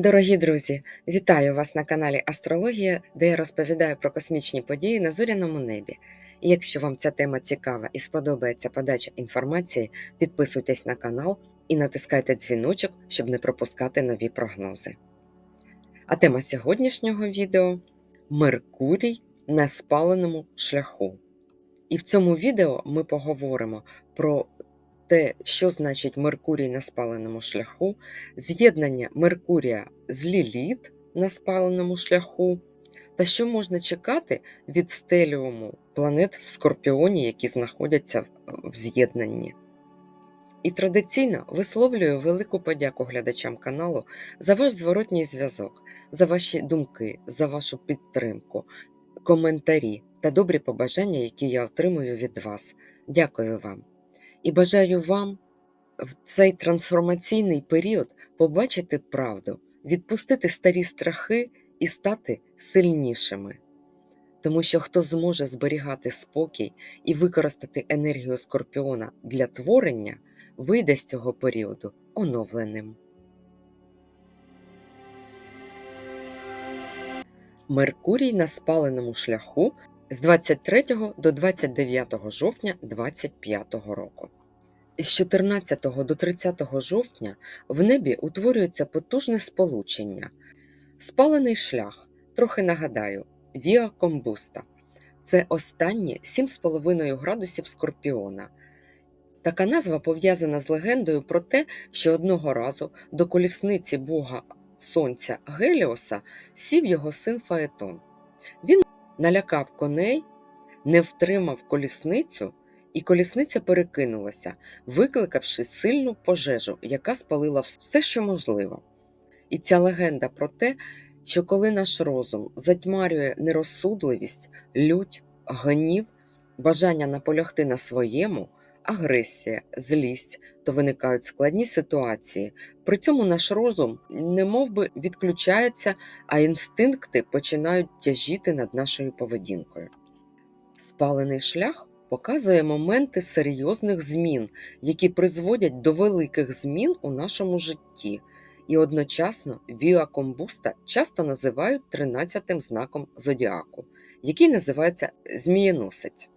Дорогі друзі, вітаю вас на каналі Астрологія, де я розповідаю про космічні події на зоряному небі. І якщо вам ця тема цікава і сподобається подача інформації, підписуйтесь на канал і натискайте дзвіночок, щоб не пропускати нові прогнози. А тема сьогоднішнього відео Меркурій на спаленому шляху. І в цьому відео ми поговоримо про те, що значить Меркурій на спаленому шляху, з'єднання Меркурія з Ліліт на спаленому шляху, та що можна чекати від стеліуму планет в Скорпіоні, які знаходяться в з'єднанні. І традиційно висловлюю велику подяку глядачам каналу за ваш зворотній зв'язок, за ваші думки, за вашу підтримку, коментарі та добрі побажання, які я отримую від вас. Дякую вам. І бажаю вам в цей трансформаційний період побачити правду, відпустити старі страхи і стати сильнішими. Тому що хто зможе зберігати спокій і використати енергію скорпіона для творення, вийде з цього періоду оновленим. Меркурій на спаленому шляху з 23 до 29 жовтня 2025 року. З 14 до 30 жовтня в небі утворюється потужне сполучення. Спалений шлях, трохи нагадаю, Віа Комбуста. Це останні 7,5 градусів Скорпіона. Така назва пов'язана з легендою про те, що одного разу до колісниці Бога Сонця Геліоса сів його син Фаетон. Він налякав коней, не втримав колісницю, і колісниця перекинулася, викликавши сильну пожежу, яка спалила все, що можливо. І ця легенда про те, що коли наш розум затьмарює нерозсудливість, лють, гнів, бажання наполягти на своєму, агресія, злість, то виникають складні ситуації. При цьому наш розум не мов би відключається, а інстинкти починають тяжіти над нашою поведінкою. Спалений шлях показує моменти серйозних змін, які призводять до великих змін у нашому житті. І одночасно Віа Комбуста часто називають 13-тим знаком зодіаку, який називається Змієносець.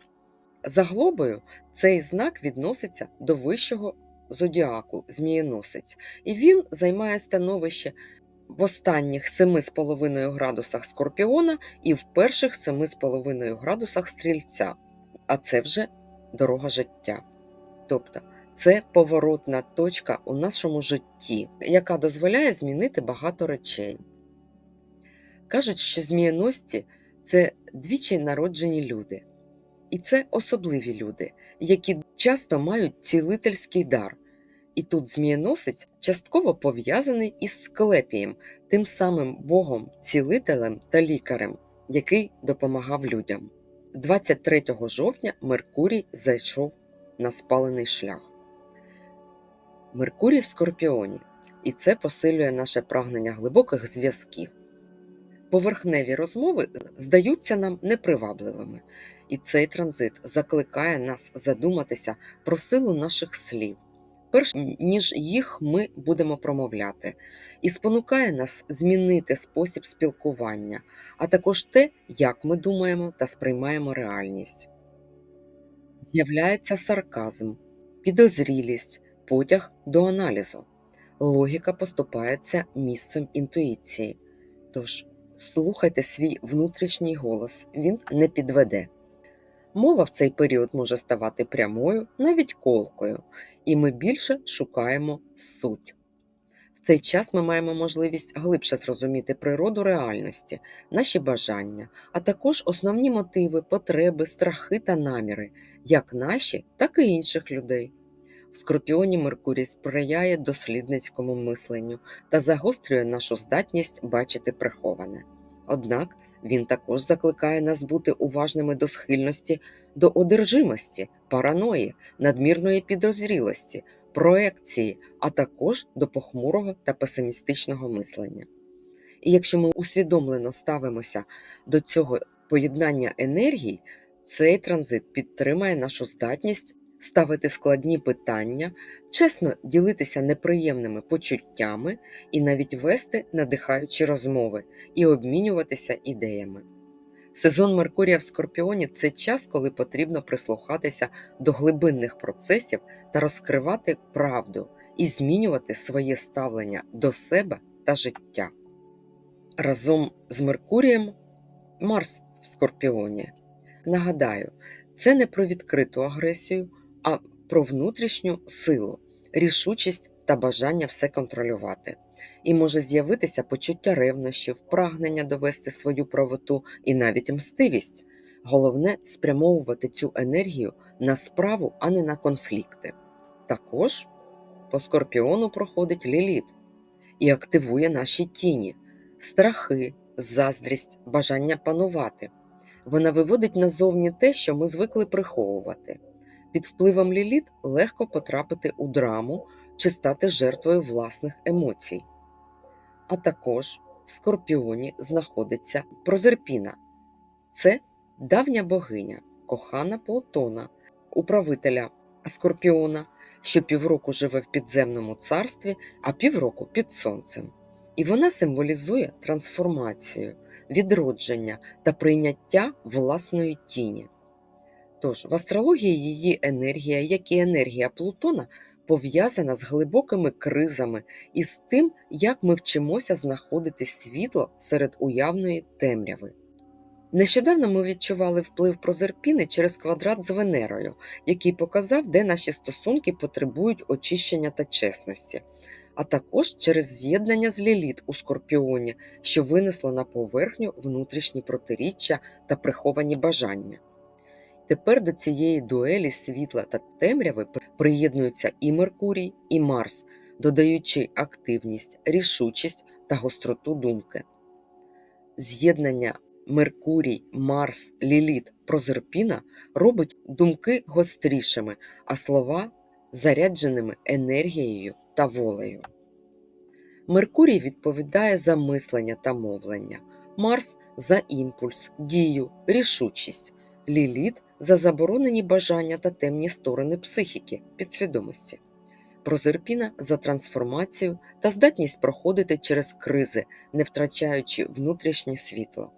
За глобою цей знак відноситься до вищого зодіаку Змієносець, і він займає становище в останніх 7,5 градусах Скорпіона і в перших 7,5 градусах стрільця. А це вже дорога життя. Тобто це поворотна точка у нашому житті, яка дозволяє змінити багато речей. Кажуть, що змієносці це двічі народжені люди. І це особливі люди, які часто мають цілительський дар. І тут змієносець частково пов'язаний із Склепієм, тим самим богом, цілителем та лікарем, який допомагав людям. 23 жовтня Меркурій зайшов на спалений шлях. Меркурій в Скорпіоні, і це посилює наше прагнення глибоких зв'язків. Поверхневі розмови здаються нам непривабливими, і цей транзит закликає нас задуматися про силу наших слів, перш ніж їх ми будемо промовляти, і спонукає нас змінити спосіб спілкування, а також те, як ми думаємо та сприймаємо реальність. З'являється сарказм, підозрілість, потяг до аналізу. Логіка поступається місцем інтуїції. Тож слухайте свій внутрішній голос, він не підведе. Мова в цей період може ставати прямою, навіть колкою, і ми більше шукаємо суть. В цей час ми маємо можливість глибше зрозуміти природу реальності, наші бажання, а також основні мотиви, потреби, страхи та наміри, як наші, так і інших людей. В Скорпіоні Меркурій сприяє дослідницькому мисленню та загострює нашу здатність бачити приховане. Однак він також закликає нас бути уважними до схильності, до одержимості, параної, надмірної підозрілості, проекції, а також до похмурого та песимістичного мислення. І якщо ми усвідомлено ставимося до цього поєднання енергій, цей транзит підтримає нашу здатність ставити складні питання, чесно ділитися неприємними почуттями і навіть вести надихаючі розмови і обмінюватися ідеями. Сезон Меркурія в Скорпіоні це час, коли потрібно прислухатися до глибинних процесів та розкривати правду і змінювати своє ставлення до себе та життя. Разом з Меркурієм Марс в Скорпіоні. Нагадаю, це не про відкриту агресію, про внутрішню силу, рішучість та бажання все контролювати. І може з'явитися почуття ревнощів, прагнення довести свою правоту і навіть мстивість. Головне спрямовувати цю енергію на справу, а не на конфлікти. Також по скорпіону проходить ліліт і активує наші тіні, страхи, заздрість, бажання панувати. Вона виводить назовні те, що ми звикли приховувати. Під впливом ліліт легко потрапити у драму чи стати жертвою власних емоцій. А також в Скорпіоні знаходиться Прозерпіна. Це давня богиня, кохана Плутона, управителя Скорпіона, що півроку живе в підземному царстві, а півроку під сонцем. І вона символізує трансформацію, відродження та прийняття власної тіні. Тож в астрології її енергія, як і енергія Плутона, пов'язана з глибокими кризами і з тим, як ми вчимося знаходити світло серед уявної темряви. Нещодавно ми відчували вплив Прозерпіни через квадрат з Венерою, який показав, де наші стосунки потребують очищення та чесності, а також через з'єднання з Ліліт у Скорпіоні, що винесло на поверхню внутрішні протиріччя та приховані бажання. Тепер до цієї дуелі світла та темряви приєднуються і Меркурій, і Марс, додаючи активність, рішучість та гостроту думки. З'єднання Меркурій, Марс, Ліліт, Прозерпіна робить думки гострішими, а слова зарядженими енергією та волею. Меркурій відповідає за мислення та мовлення, Марс за імпульс, дію, рішучість, Ліліт за заборонені бажання та темні сторони психіки, підсвідомості, Прозерпіна за трансформацію та здатність проходити через кризи, не втрачаючи внутрішнє світло.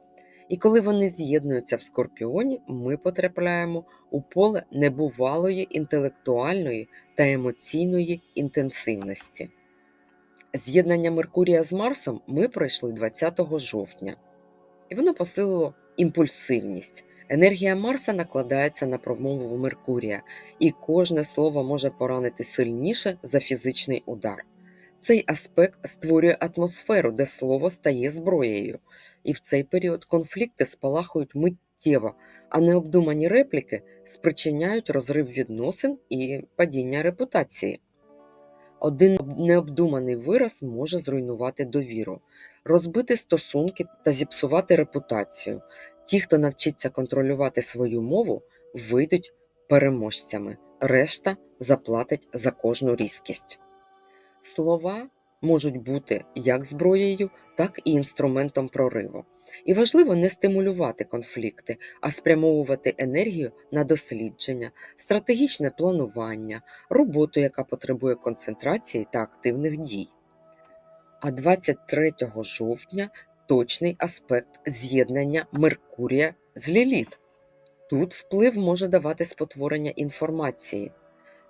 І коли вони з'єднуються в скорпіоні, ми потрапляємо у поле небувалої інтелектуальної та емоційної інтенсивності. З'єднання Меркурія з Марсом ми пройшли 20 жовтня, і воно посилило імпульсивність. Енергія Марса накладається на промову Меркурія, і кожне слово може поранити сильніше за фізичний удар. Цей аспект створює атмосферу, де слово стає зброєю, і в цей період конфлікти спалахують миттєво, а необдумані репліки спричиняють розрив відносин і падіння репутації. Один необдуманий вираз може зруйнувати довіру, розбити стосунки та зіпсувати репутацію. Ті, хто навчиться контролювати свою мову, вийдуть переможцями, решта заплатить за кожну різкість. Слова можуть бути як зброєю, так і інструментом прориву. І важливо не стимулювати конфлікти, а спрямовувати енергію на дослідження, стратегічне планування, роботу, яка потребує концентрації та активних дій. А 23 жовтня точний аспект з'єднання Меркурія з Ліліт. Тут вплив може давати спотворення інформації,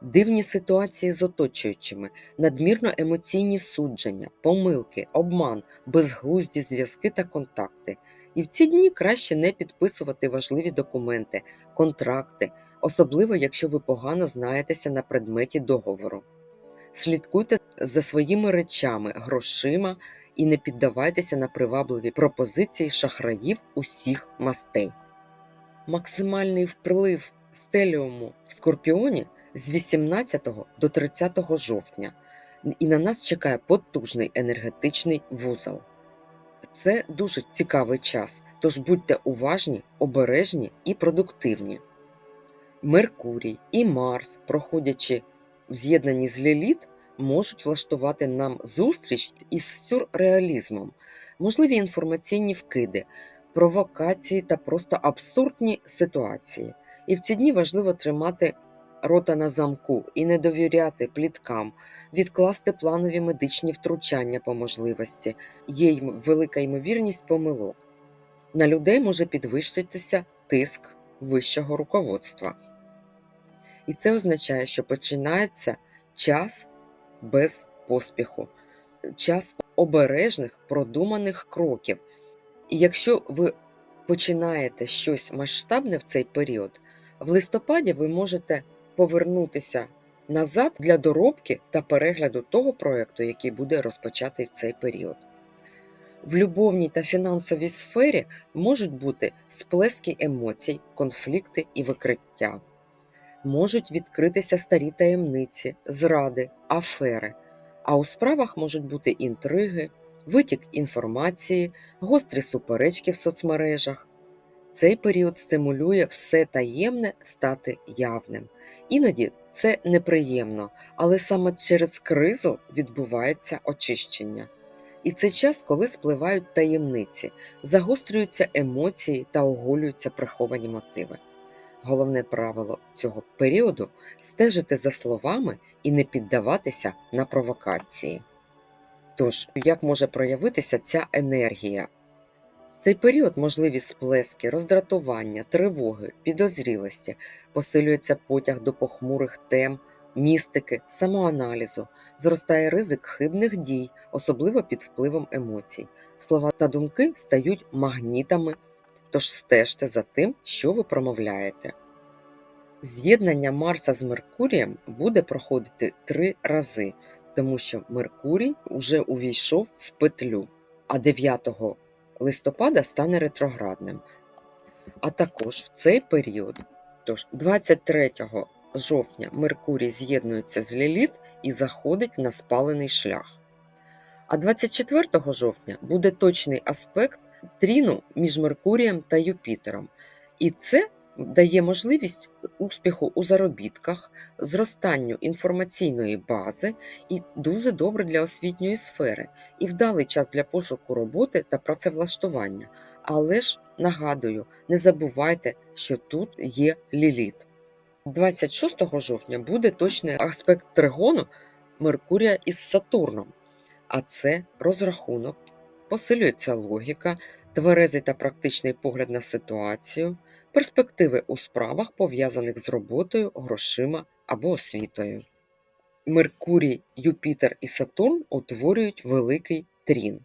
дивні ситуації з оточуючими, надмірно емоційні судження, помилки, обман, безглузді зв'язки та контакти. І в ці дні краще не підписувати важливі документи, контракти, особливо якщо ви погано знаєтеся на предметі договору. Слідкуйте за своїми речами, грошима і не піддавайтеся на привабливі пропозиції шахраїв усіх мастей. Максимальний вплив стеліуму в Скорпіоні з 18 до 30 жовтня, і на нас чекає потужний енергетичний вузол. Це дуже цікавий час, тож будьте уважні, обережні і продуктивні. Меркурій і Марс, проходячи в з'єднанні з Ліліт, можуть влаштувати нам зустріч із сюрреалізмом, можливі інформаційні вкиди, провокації та просто абсурдні ситуації. І в ці дні важливо тримати рота на замку і не довіряти пліткам, відкласти планові медичні втручання по можливості. Є велика ймовірність помилок. На людей може підвищитися тиск вищого руководства. І це означає, що починається час без поспіху, час обережних продуманих кроків. І якщо ви починаєте щось масштабне в цей період, в листопаді ви можете повернутися назад для доробки та перегляду того проєкту, який буде розпочатий в цей період. В любовній та фінансовій сфері можуть бути сплески емоцій, конфлікти і викриття. Можуть відкритися старі таємниці, зради, афери, а у справах можуть бути інтриги, витік інформації, гострі суперечки в соцмережах. Цей період стимулює все таємне стати явним. Іноді це неприємно, але саме через кризу відбувається очищення. І це час, коли спливають таємниці, загострюються емоції та оголюються приховані мотиви. Головне правило цього періоду стежити за словами і не піддаватися на провокації. Тож, як може проявитися ця енергія? Цей період можливі сплески, роздратування, тривоги, підозрілості, посилюється потяг до похмурих тем, містики, самоаналізу, зростає ризик хибних дій, особливо під впливом емоцій. Слова та думки стають магнітами, тож стежте за тим, що ви промовляєте. З'єднання Марса з Меркурієм буде проходити три рази, тому що Меркурій уже увійшов в петлю, а 9 листопада стане ретроградним. А також в цей період, тож 23 жовтня Меркурій з'єднується з Ліліт і заходить на спалений шлях. А 24 жовтня буде точний аспект тріну між Меркурієм та Юпітером. І це дає можливість успіху у заробітках, зростанню інформаційної бази і дуже добре для освітньої сфери, і вдалий час для пошуку роботи та працевлаштування. Але ж нагадую, не забувайте, що тут є ліліт. 26 жовтня буде точний аспект тригону Меркурія із Сатурном, а це розрахунок, посилюється логіка, тверезий та практичний погляд на ситуацію, перспективи у справах, пов'язаних з роботою, грошима або освітою. Меркурій, Юпітер і Сатурн утворюють великий трін.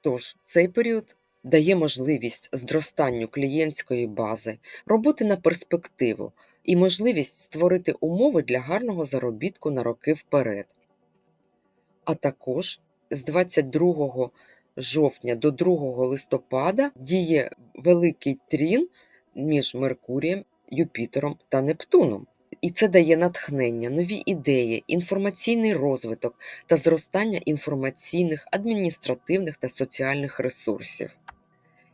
Тож цей період дає можливість зростанню клієнтської бази, роботи на перспективу і можливість створити умови для гарного заробітку на роки вперед. А також з 22 жовтня до 2 листопада діє великий трін між Меркурієм, Юпітером та Нептуном. І це дає натхнення, нові ідеї, інформаційний розвиток та зростання інформаційних, адміністративних та соціальних ресурсів.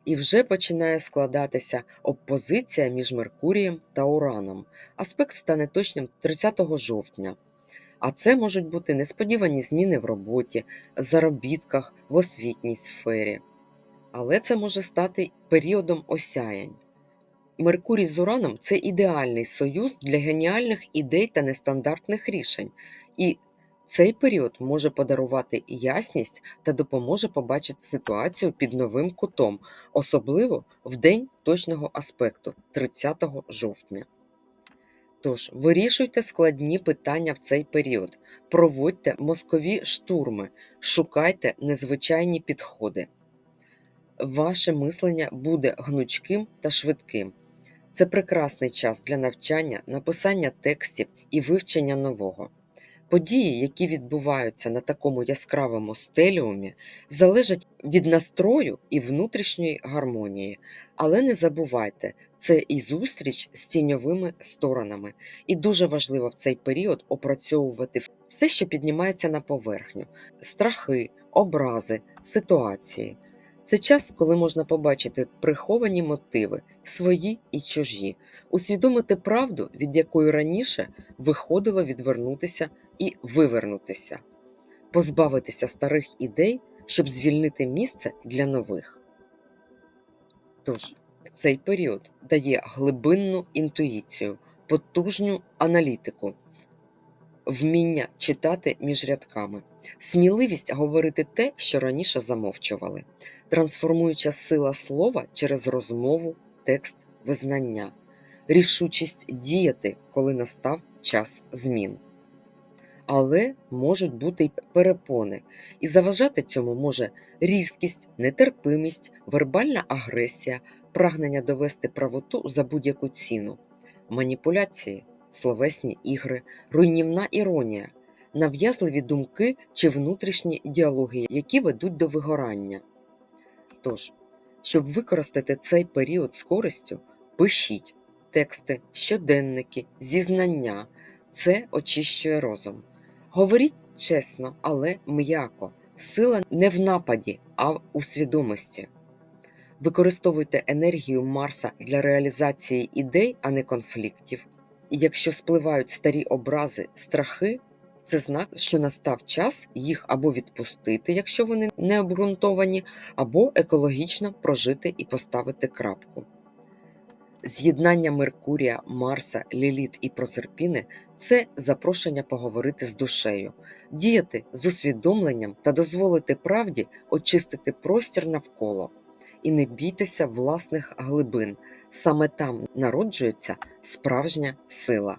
І вже починає складатися опозиція між Меркурієм та Ураном. Аспект стане точним 30 жовтня. А це можуть бути несподівані зміни в роботі, заробітках, в освітній сфері. Але це може стати періодом осяянь. Меркурій з Ураном це ідеальний союз для геніальних ідей та нестандартних рішень, і цей період може подарувати ясність та допоможе побачити ситуацію під новим кутом, особливо в день точного аспекту 30 жовтня. Тож вирішуйте складні питання в цей період, проводьте мозкові штурми, шукайте незвичайні підходи. Ваше мислення буде гнучким та швидким. Це прекрасний час для навчання, написання текстів і вивчення нового. Події, які відбуваються на такому яскравому стеліумі, залежать від настрою і внутрішньої гармонії. Але не забувайте, це і зустріч з тіньовими сторонами, і дуже важливо в цей період опрацьовувати все, що піднімається на поверхню: страхи, образи, ситуації. Це час, коли можна побачити приховані мотиви, свої і чужі, усвідомити правду, від якої раніше виходило відвернутися і вивернутися, позбавитися старих ідей, щоб звільнити місце для нових. Тож, цей період дає глибинну інтуїцію, потужню аналітику, вміння читати між рядками, сміливість говорити те, що раніше замовчували, трансформуюча сила слова через розмову, текст, визнання, рішучість діяти, коли настав час змін. Але можуть бути й перепони, і заважати цьому може різкість, нетерпимість, вербальна агресія, прагнення довести правоту за будь-яку ціну, маніпуляції, словесні ігри, руйнівна іронія, нав'язливі думки чи внутрішні діалоги, які ведуть до вигорання. Тож, щоб використати цей період з користю, пишіть тексти, щоденники, зізнання. Це очищує розум. Говоріть чесно, але м'яко. Сила не в нападі, а у свідомості. Використовуйте енергію Марса для реалізації ідей, а не конфліктів. І якщо спливають старі образи, страхи, це знак, що настав час їх або відпустити, якщо вони не обґрунтовані, або екологічно прожити і поставити крапку. З'єднання Меркурія, Марса, Ліліт і Прозерпіни це запрошення поговорити з душею, діяти з усвідомленням та дозволити правді очистити простір навколо. І не бійтеся власних глибин. Саме там народжується справжня сила.